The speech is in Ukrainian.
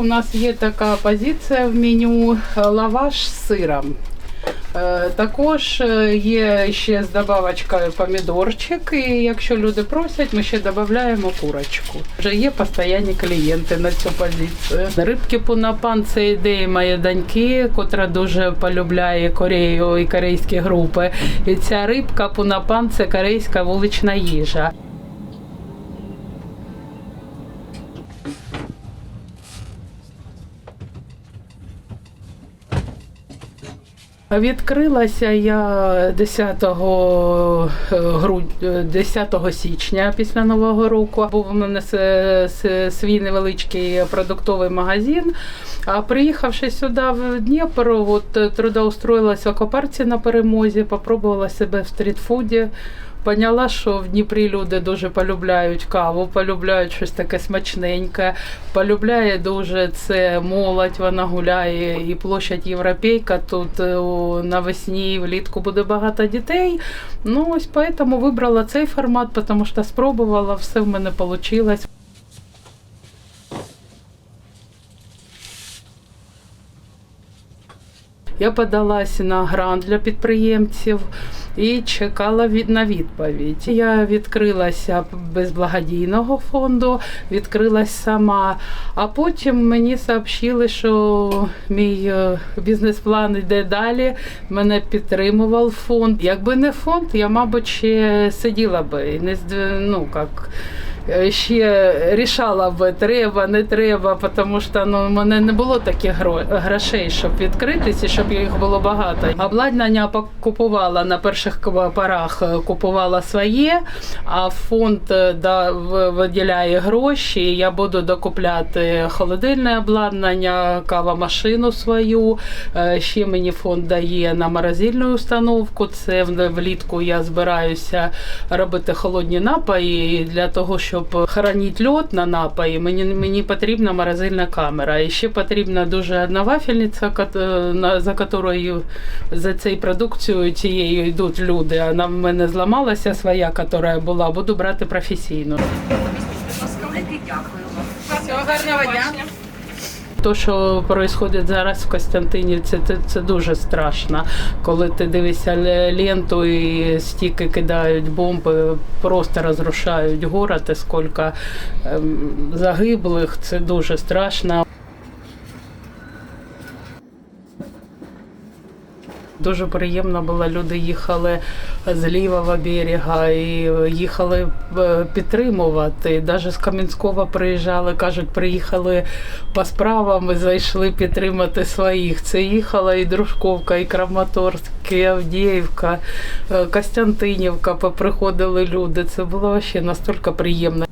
у нас є така позиція в меню е, лаваш з сиром. Е, Також е, є ще з добавочкою помідорчик, і якщо люди просять, ми ще додаємо курочку. Вже є постійні клієнти на цю позицію. Рибки пунапан це ідея моєї доньки, котра дуже полюбляє Корею і корейські групи. І ця рибка пунапан це корейська вулична їжа. Відкрилася я 10 грудня, 10 січня після Нового року. Був у мене свій невеличкий продуктовий магазин. А приїхавши сюди в Дніпро, от е, трудоустроїлася в копарці на перемозі, попробувала себе в стрітфуді. Поняла, що в Дніпрі люди дуже полюбляють каву, полюбляють щось таке смачненьке. Полюбляє дуже це молодь, вона гуляє і площадь Європейка. Тут е, навесні влітку буде багато дітей. Ну ось поэтому вибрала цей формат, тому що спробувала, все в мене вийшло. Я подалась на грант для підприємців і чекала від на відповідь. Я відкрилася без благодійного фонду, відкрилась сама. А потім мені сообщили, що мій е, бізнес-план йде далі. Мене підтримував фонд. Якби не фонд, я, мабуть, ще сиділа би не ну як. Е, Ще рішала би, треба, не треба, тому що ну, в мене не було таких грошей, щоб відкритися, щоб їх було багато. Обладнання купувала на перших порах, е, купувала своє, а фонд е, да, виділяє гроші. Я буду докупляти холодильне обладнання, кавомашину свою. Ще мені фонд дає на морозильну установку. Це влітку я збираюся робити холодні напої. Для того, щоб хранити льод на напої, мені, мені потрібна морозильна камера. І ще потрібна дуже одна вафельниця, е, за якою за цією продукцією цією йдуть люди. Вона в мене зламалася своя, яка була, буду брати професійну. Всього гарного дня. То, що відбувається зараз в Костянтинівці, це, це дуже страшно. Коли ти дивишся ленту і стільки кидають бомби, просто розрушають город, і скільки ем, загиблих, це дуже страшно. Дуже приємно було. Люди їхали з лівого берега і їхали е, підтримувати. Навіть з Кам'янського приїжджали, кажуть, приїхали по справам і зайшли підтримати своїх. Це їхала і Дружковка, і Краматорськ, і Авдіївка, е, Костянтинівка. Поприходили люди. Це було ще настільки приємно.